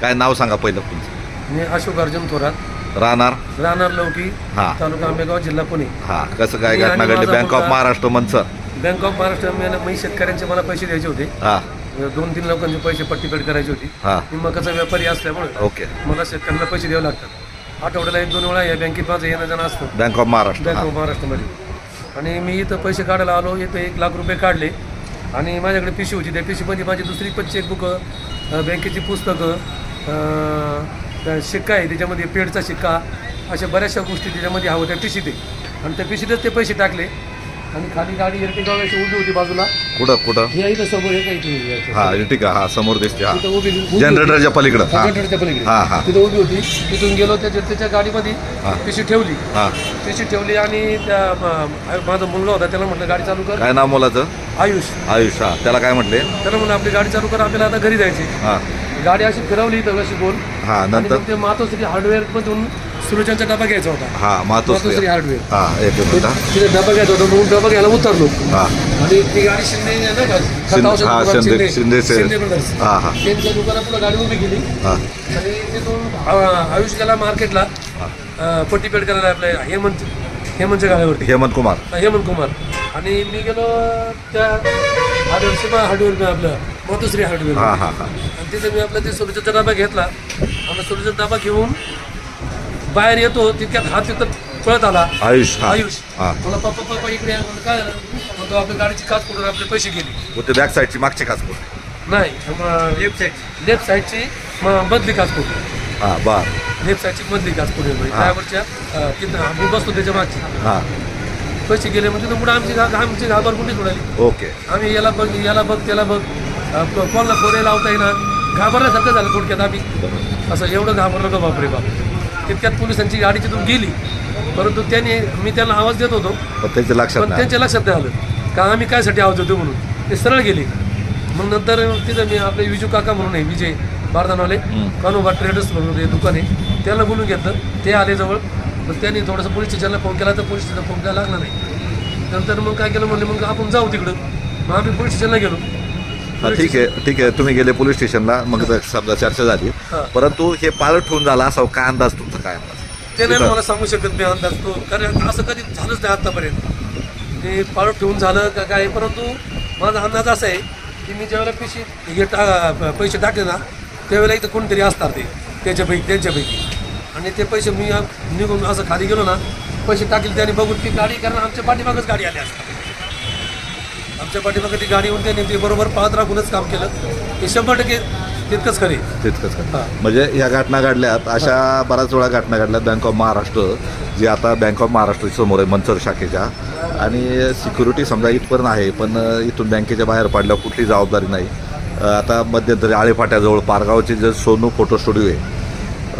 काय नाव सांगा पहिलं तुमचं? मी अशोक अर्जुन थोरात. राहणार? राहणार लौकी हा. तालुका आंबेगाव जिल्हा पुणे. हा कसं काय मी घटना घडली? माझा बँक ऑफ मुलगा- महाराष्ट्र मनसर बँक ऑफ महाराष्ट्र मी मी शेतकऱ्यांचे मला पैसे द्यायचे होते. हा. दोन तीन लोकांचे पैसे पट्टीपेड करायची होती. हा. मी मकाचा व्यापारी असल्यामुळे ओके. मला शेतकऱ्यांना पैसे द्यावे लागतात. आठवड्याला एक दोन वेळा या बँकेत माझं येणं जाणं असतं. बँक ऑफ महाराष्ट्र बँक हा. ऑफ महाराष्ट्रामध्ये आणि मी इथं पैसे काढायला आलो इथं एक लाख रुपये काढले. आणि माझ्याकडे पिशी होती. त्या पिशीमध्ये माझी दुसरी पण चेकबुकं बँकेची पुस्तकं शिक्का आहे त्याच्यामध्ये पेडचा शिक्का अशा बऱ्याचशा गोष्टी त्याच्यामध्ये हवं त्या पिशीत आहे. आणि त्या पिशीतच ते पैसे टाकले. आणि खाली गाडी एर्टिगा अशी उभी होती बाजूला. कुठं कुठं? हे इथं समोर हे काही हा इटिका हा समोर दिसते हा. तिथं उभी जनरेटरच्या पलीकडं हा. जनरेटरच्या पलीकडे. हा, हा. तिथं उभी होती. तिथून गेलो त्याच्या त्याच्या गाडीमध्ये हा. पिशी ठेवली. हा. पिशी ठेवली आणि त्या माझा मुलगा होता त्याला म्हटलं गाडी चालू कर. काय नाव मुलाचं? आयुष. आयुष हा. त्याला काय म्हटले? त्याला म्हणलं आपली गाडी चालू कर आपल्याला आता घरी जायचे हा. गाडी अशी फिरवली इथं अशी गोल हा आणि नंतर? मग ते मातोश्री हार्डवेअर मधून सुरुच्यांचा डबा घ्यायचा होता. हा मातोश्री. मातोश्री हार्डवेअर हा एक मिनिट हा. तिथे डबा घ्यायचा होता म्हणून डबा घ्यायला उतरलो. हा. आणि ती गाडी शिंदे का? शिंदे- औषध हा, दुकान शिंदे- शिंदे. से- शिंदे ब्रदर्स हा हा. त्यांच्या दुकानापुढे गाडी उभी केली. हा. आणि तिथून आ- आयुष गेला मार्केटला अ, पट्टीपेड करायला आपल्या हेमंत हेमंतच्या गाड्यावरती. हेमंत कुमार. हेमंत कुमार. आणि मी गेलो त्या हार्डवेअर शिमा हार्डवेअर आपलं. मातोश्री हार्डवेअर हा हा हा. आणि तिथे मी आपला ते सोलूचा डबा घेतला. आणि सोलूचा डबा घेऊन बाहेर येतो तितक्यात हात तिथं पळत आला. आयुष हा. आयुष हा. मला पप्पा पप्पा इकडे या. म्हणलं, काय? झालं म्हणतो आपल्या गाडीची काच पडून आपले पैसे गेले. होते बॅक साईडची मागची काच बोल नाही लेफ्ट साईड लेफ्ट साईडची म- मधली काच पडली हा बर. लेफ्ट साईडची मधली काच म्हणजे ड्रायव्हरच्या तिथं. मी बसतो त्याच्या मागची. हा. पैसे गेले म्हणजे पुढे आमची घा- आमची घाबर कुठे सोडाली ओके. आम्ही याला बघ याला बघ त्याला बघ. कोणाला फोन लावता येईना. घाबरल्यासारखं झालं थोडक्यात आम्ही. असं एवढं घाबरलं का बापरे बाप. तितक्यात पोलिसांची गाडी तिथून गेली. परंतु त्यांनी मी त्यांना आवाज देत होतो. त्याच्या लक्षात पण त्यांच्या लक्षात नाही आलं. का आम्ही कायसाठी आवाज देतो म्हणून? ते सरळ गेले. मग नंतर तिथं मी आपले विजू काका म्हणून आहे विजय बारदानवाले. कानोबा ट्रेडर्स म्हणून दुकान आहे. त्याला बोलून घेतलं. ते आले जवळ. मग त्यांनी थोडंसं पोलीस स्टेशनला फोन केला तर पोलीस स्टेशनला फोन करायला लागला नाही. नंतर मग काय केलं म्हणले मग आपण जाऊ तिकडं. मग आम्ही पोलीस स्टेशनला गेलो. हा, ठीक आहे ठीक आहे. तुम्ही गेले पोलीस स्टेशनला मग तर समजा चर्चा झाली. परंतु हे पाळत ठेवून झाला असा काय अंदाज तुमचा काय अंदाज? ते नाही मला सांगू शकत मी अंदाज तो. कारण असं कधी झालंच नाही आतापर्यंत. ते पाळत ठेवून झालं का काय? परंतु माझा अंदाज असा आहे की मी ज्यावेळेला पैसे हे टा पैसे टाकले ना त्यावेळेला इथं कोणतरी असणार ते. त्याच्यापैकी त्यांच्यापैकी. आणि ते पैसे मी निघून असं खाली गेलो ना पैसे टाकले त्याने बघून ती गाडी कारण आमच्या पाठीमागच गाडी आली असतात आमच्या पाठीमागे ती गाडी होऊन त्यांनी ते बरोबर पाहत राखूनच काम केलं. हे शंभर टक्के तितकंच खरे. तितकंच? हा. म्हणजे या घटना घडल्यात अशा बऱ्याच वेळा घटना घडल्यात बँक ऑफ महाराष्ट्र जी आता बँक ऑफ महाराष्ट्र समोर आहे मंचर शाखेच्या. आणि सिक्युरिटी समजा इथपर्यंत आहे पण इथून बँकेच्या बाहेर पडल्यावर कुठली जबाबदारी नाही. आता मध्यंतरी आळेफाट्याजवळ पारगावचे जे सोनू फोटो स्टुडिओ आहे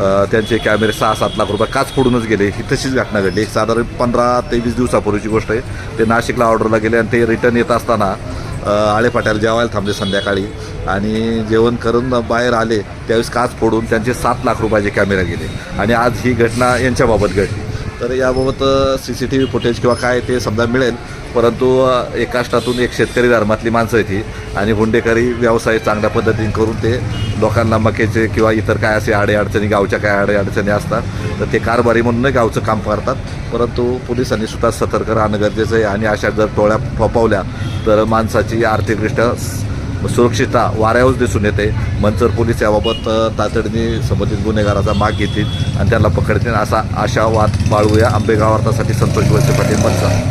त्यांचे कॅमेरे सहा सात लाख रुपये काच फोडूनच गेले. ही तशीच घटना घडली. एक साधारण पंधरा ते वीस दिवसापूर्वीची गोष्ट आहे. ते नाशिकला ऑर्डरला गेले आणि ते रिटर्न येत असताना आळेपाट्याला आळेफाट्याला जेवायला थांबले संध्याकाळी. आणि जेवण करून बाहेर आले. त्यावेळेस काच फोडून त्यांचे सात लाख रुपयाचे कॅमेरे गेले. आणि आज ही घटना यांच्याबाबत घडली. तर याबाबत C C T V footage किंवा काय ते समजा मिळेल. परंतु अ, एक एक शेतकरी धर्मातली माणसं आहे ती आणि हुंडेकरी व्यवसाय चांगल्या पद्धतीने करून ते लोकांना मक्याचे किंवा इतर काय असे अडेअडचणी गावच्या काय अडेअडचणी असतात तर ते कारभारी म्हणून गावचं काम करतात. परंतु पोलिसांनी सुद्धा सतर्क राहणं गरजेचं आहे. आणि अशा जर टोळ्या फोपावल्या तर माणसाची आर्थिकदृष्ट्या सुरक्षितता वाऱ्यावर दिसून येते. मंचर पोलीस याबाबत तातडीने संबंधित गुन्हेगाराचा माग घेतील आणि त्यांना पकडतील असा आशावाद बाळगूया. आंबेगाव अर्थासाठी संतोष वळसे पाटील मंचर